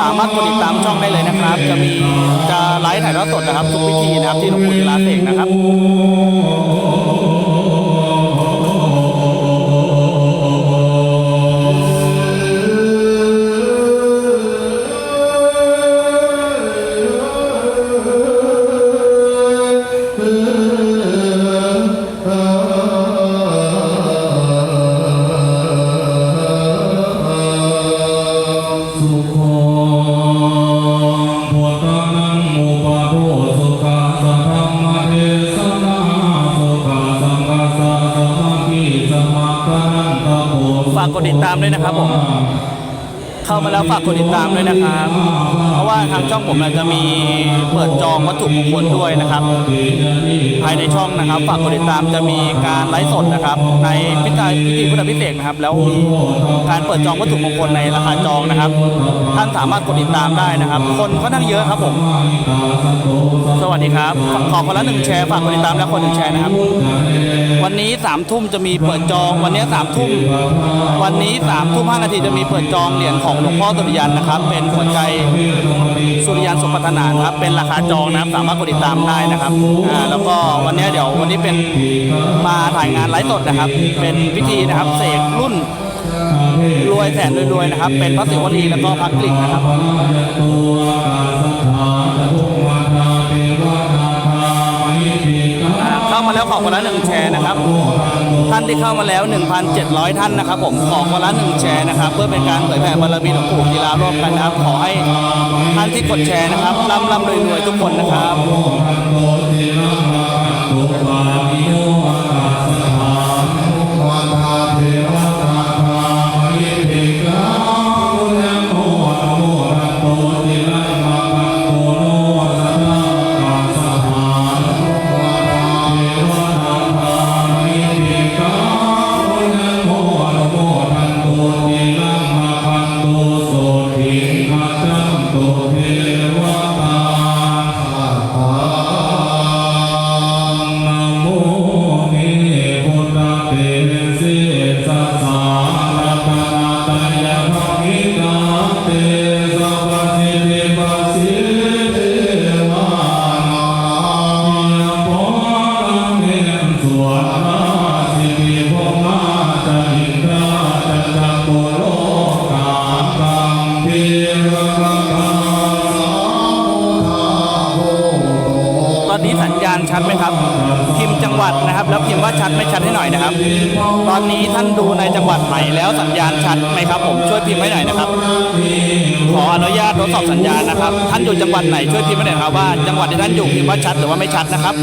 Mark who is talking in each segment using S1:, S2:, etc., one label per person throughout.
S1: สามาร
S2: ถกดติดตามช่องได้เลยนะครับ จะมีจะไลฟ์ถ่ายทอดสดนะครับ ทุกวิธีนะครับที่หลวงปู่ศิลาเสกนะครับ ดติดตามด้วยนะครับผม เข้ามาแล้วฝากกดติดตามด้วยนะครับ เพราะว่าทางช่องผมเนี่ยจะมีเปิดจองวัตถุมงคลด้วยนะครับ ภายในช่องนะครับ ฝากกดติดตามจะมีการไลฟ์สดนะครับ ในพิธีพิธีพุทธพิเศษนะครับ แล้วมีการเปิดจองวัตถุมงคลในราคาจองนะครับ ท่านสามารถกดติดตามได้นะครับ คนก็นั่งเยอะครับผม สวัสดีครับขอขอคนละหนึ่งแชร์ฝากกดติดตามและคนหนึ่งแชร์นะครับ วันนี้สามทุ่มจะมีเปิดจอง วันนี้สามทุ่มวันนี้สามทุ่มห้านาทีจะมีเปิดจองเหรียญของหลวงพ่อสุริยันนะครับ เป็นหัวใจสุริยันสมปทานานะครับ เป็นราคาจองนะครับสามารถกดติดตามได้นะครับอ่าแล้วก็วันนี้เดี๋ยววันนี้เป็นมาถ่ายงานไลฟ์สดนะครับ เป็นพิธีนะครับเสกรุ่นรวยแสนรวยๆนะครับ เป็นพระศิวลีแล้วก็พระกลิ่งนะครับ อ่าเข้ามาแล้วขอคนละหนึ่งแชร์นะครับ ท่านที่เข้ามาแล้ว 1,700 ท่านนะครับ ผมขอคนละหนึ่งแชร์นะครับ เพื่อเป็นการเผยแผ่บารมีหลวงปู่กีฬาร่วมกันนะครับ ขอให้ท่านที่กดแชร์นะครับร่ำร่ำรวยรวยทุกคนนะครับ
S1: อ
S2: ยู่จังหวัดไหนช่วยพิมพ์ให้หน่อยครับว่าจังหวัดที่ท่านอยู่พิมพ์ว่าชัดหรือว่าไม่ชัดนะครับ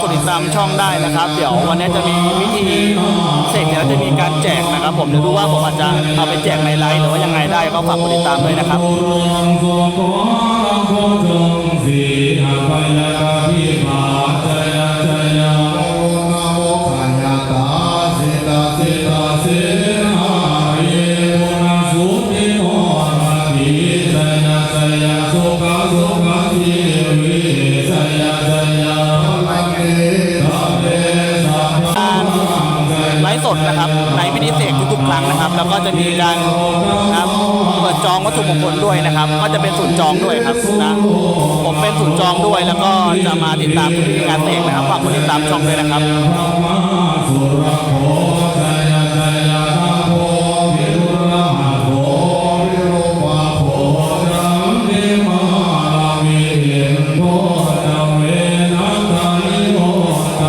S1: กด
S2: ติดตามช่องได้นะครับ เดี๋ยววันนี้จะมีวิธีเสร็จแล้วจะมีการแจกนะครับ ผมเดี๋ยวดูว่าผมอาจจะเอาไปแจกในไลน์หรือว่ายังไงได้ก็ฝากกดติดตามด้วยนะครับ
S1: ลังโสโกลังโคจง มี
S2: การนะเปิดจองวัตถุมงคลด้วยนะครับ ก็จะเป็นศูนย์จองด้วยครับนะผมเป็นศูนย์จองด้วยแล้วก็จะมาติดตามงานเสกนะครับฝากติดตามช่องด้วยนะครับ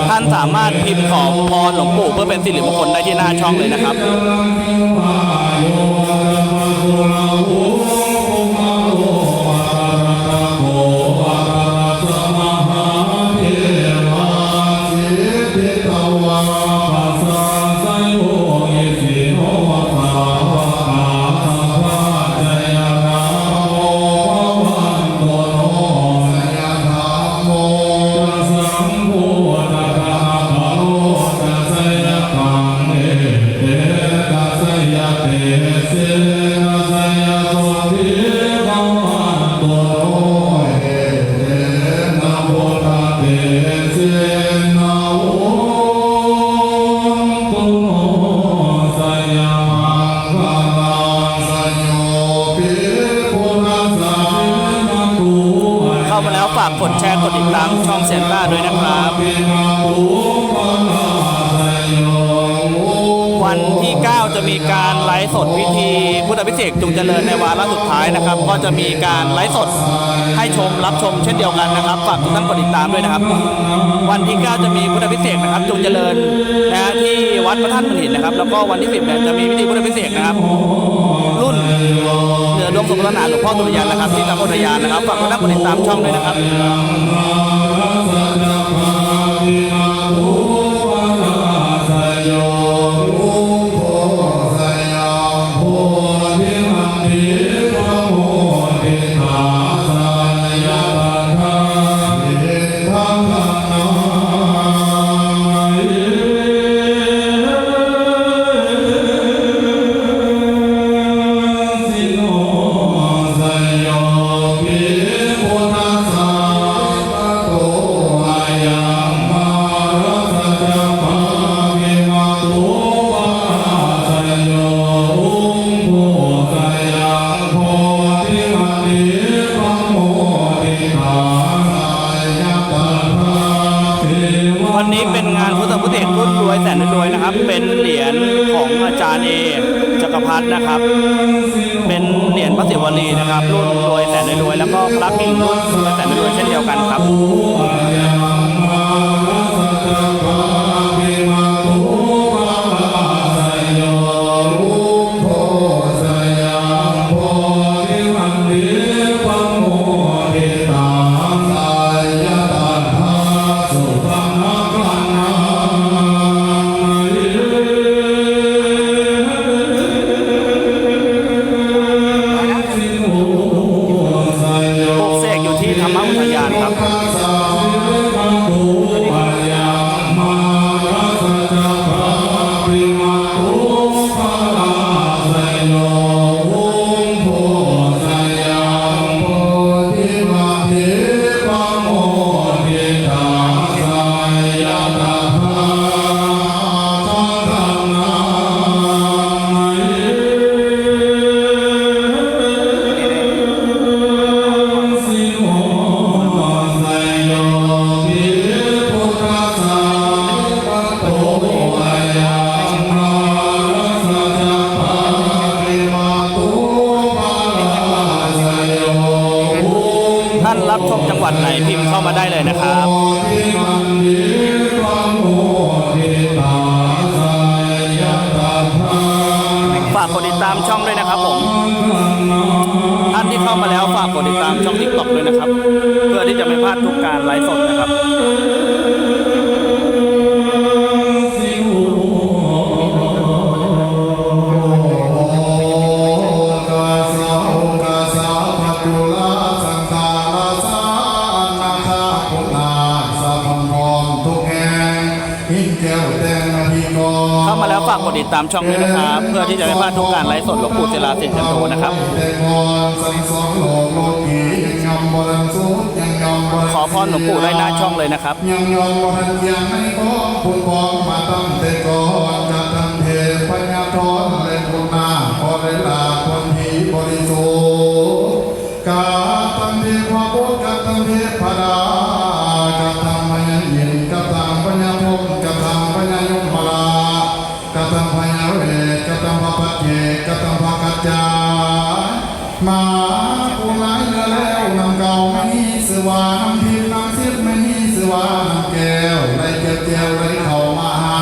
S2: ท่านสามารถพิมพ์ขอพรหลวงปู่เพื่อเป็นสิริมงคลได้ที่หน้าช่องเลยนะครับ ฝากกดแชร์กดติดตามช่องเสียงต้าด้วยนะครับ วันที่ 9 จะมีการไลฟ์สดพิธีพุทธพิเศษกจุงเจริญในวาระสุดท้ายนะครับ ก็จะมีการไลฟ์สดให้ชมรับชมเช่นเดียวกันนะครับฝากทุกท่านกดติดตามด้วยนะครับ วันที่ 9 จะมีพุทธพิเศษกนะครับจุงเจริญนะที่วัดพระธาตุมันหินนะครับ แล้วก็วันที่ 10เนี่ยจะมีพิธีพุทธพิเศษกนะครับ เรือดวงสมรนาหลวงพ่อตุลยานนะครับที่ตำบลตุลยานนะครับฝากกดติดตามช่องด้วยนะครับ แเข้ามาแล้วฝากกดติดตามช่องทิกตอกด้วยนะครับ เพื่อที่จะไม่พลาดทุกการไลฟ์สดนะครับ ตามช่องด้วยนะครับ เพื่อที่จะไม่พลาดทุกการไลฟ์สดหลวงปู่เจลาสิริจันโตนะครับขอพรหลวงปู่ได้หน้าช่องเลยนะครับ
S3: มาปูหลายเรือแล้วนำเก่าไม่มีสว่านำพิมนำเสียบไม่มีสว่านำแก้วไรเก็บแก้วไรเข้ามาหา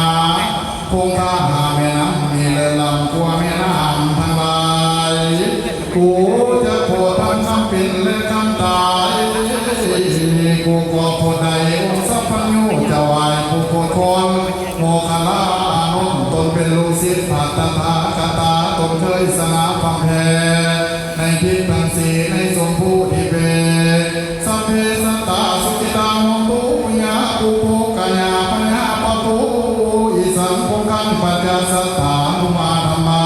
S3: คงท่าหาแม่น้ำมีเรือลำกลัวแม่น้ำทั้งหลายกูจะโพทำคำเป็นและคำตายกูก็โพใดองสัพพัญญูจะไหวผู้โพคนโมคลาอานนตนเป็นลูกศิษย์ผัตถาคตาตนเคยสนาฟังแพ ทิศทั้งสี่ในสมผู้ที่เป็นสัพเพสัตตาสุขิตาโหตุยาปุโภกายาปัญญาปตุอิสังคงคันปัจจสัตตานุมาธรรมา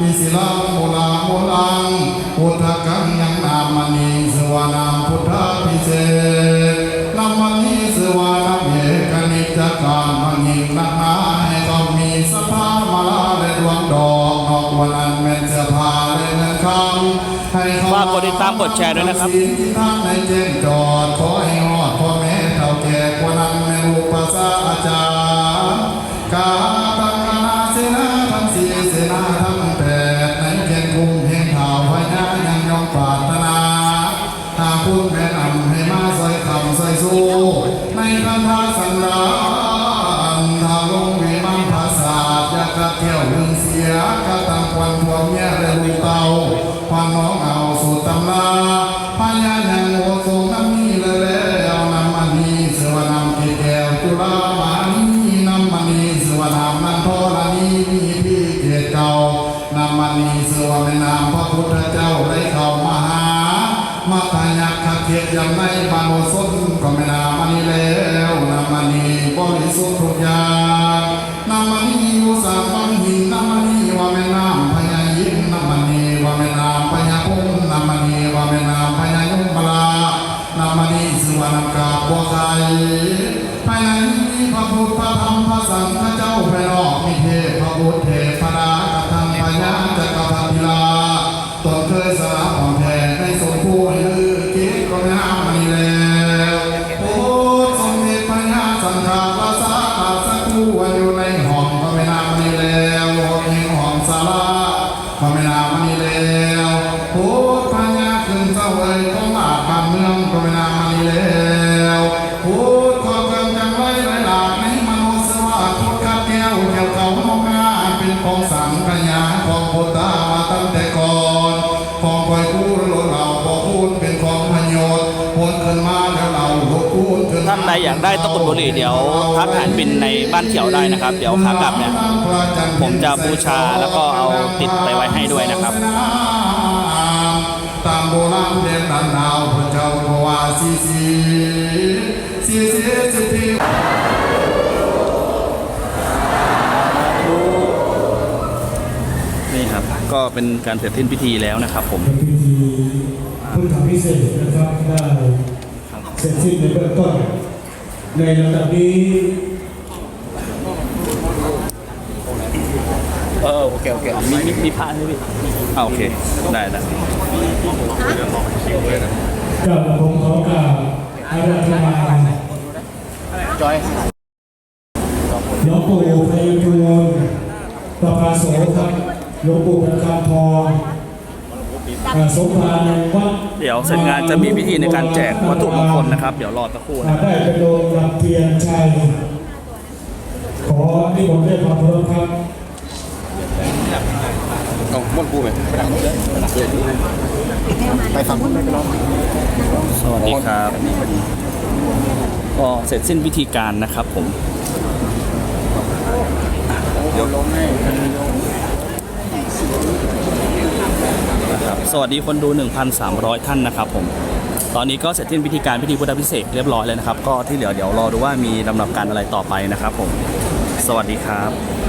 S3: อิสิลังโมลาโมลังพุทธกังยังนามณีสวานามพุทธพิเศษนามณีสวานามเอกนิจจการ กด
S2: ติดตามกดแชร์ด้วยนะครับ
S3: ขอให้หอดพ่อแม่เท่าแก่กว่านั้นแม่ลูกภาษาอาจารย์กาตังนาเสนาทั้งสี่เสนาทั้งแปดในเจนคุมเฮงข่าวพญายังยองปรารถนาหากพูดแม่นำให้มาใส่คำใส่สู้ในคันธาสันดานทาลงวิมานภาษาทยากระเที่ยวหึงเสียกระตังควันพวงเมียและลูกเตาพาน้อง สุวรรณกาบัวไข่ภายในมีพระพุทธพระธรรมพระสังฆเจ้าไปรอกมีเทพพระบุตรเทพดากระทำพญาจักรพรรดิลาตนเคยสละ ของสังขยาของพุทธามาตั้งแต่ก่อนของคอยกู้หลดเราพอพูดเป็นของพยศพ้นขึ้นมาแล้วเราหลดพูดขึ้น
S2: ท่านใดอยากได้ตะกรุดบุหรี่เดี๋ยวทักหานบินในบ้านเขียวได้นะครับ เดี๋ยวขากลับเนี่ยผมจะบูชาแล้วก็เอาติดไปไว้ให้ด้วยนะครับ
S3: ตามโบราณเด่นนันดาวพระเจ้าพระวาสีสีสีสีสิ
S2: ก็เป็นการเสร็จสิ้นพิธีแล้วนะครับผม
S4: เป็นพิธีพุทธพิเศษนะครับได้เสร็จสิ้นในเบื้องต้น ในลำดับนี้
S2: เออโอเคโอเคมีมีมีพระใช่ไหมพี่อ่าโอเค ได้ได้
S4: กับผมขอกราบอาราธนา
S2: จอย
S4: หลวงปู่พยุทูลประภาโสครับ หลวงปู่ประคำทองอ่าสมภารในวัด
S2: เดี๋ยวเสร็จงานจะมีพิธีในการแจกวัตถุมงคลนะครับ เดี๋ยวรอสักครู่
S4: อ่า
S2: นะครับ
S4: ได้เป็นโดมรับเทียนชัยขอที่ผมได้ความเคารพครับ
S2: สวัสดีครับ ก็เสร็จสิ้นพิธีการนะครับผมเดี๋ยวลงให้ นะครับสวัสดีคนดู 1,300 ท่านนะครับผม ตอนนี้ก็เสร็จสิ้นพิธีการพิธีพุทธพิเศษเรียบร้อยแล้วนะครับ ก็ที่เหลือเดี๋ยวรอดูว่ามีลำดับการอะไรต่อไปนะครับผม สวัสดีครับ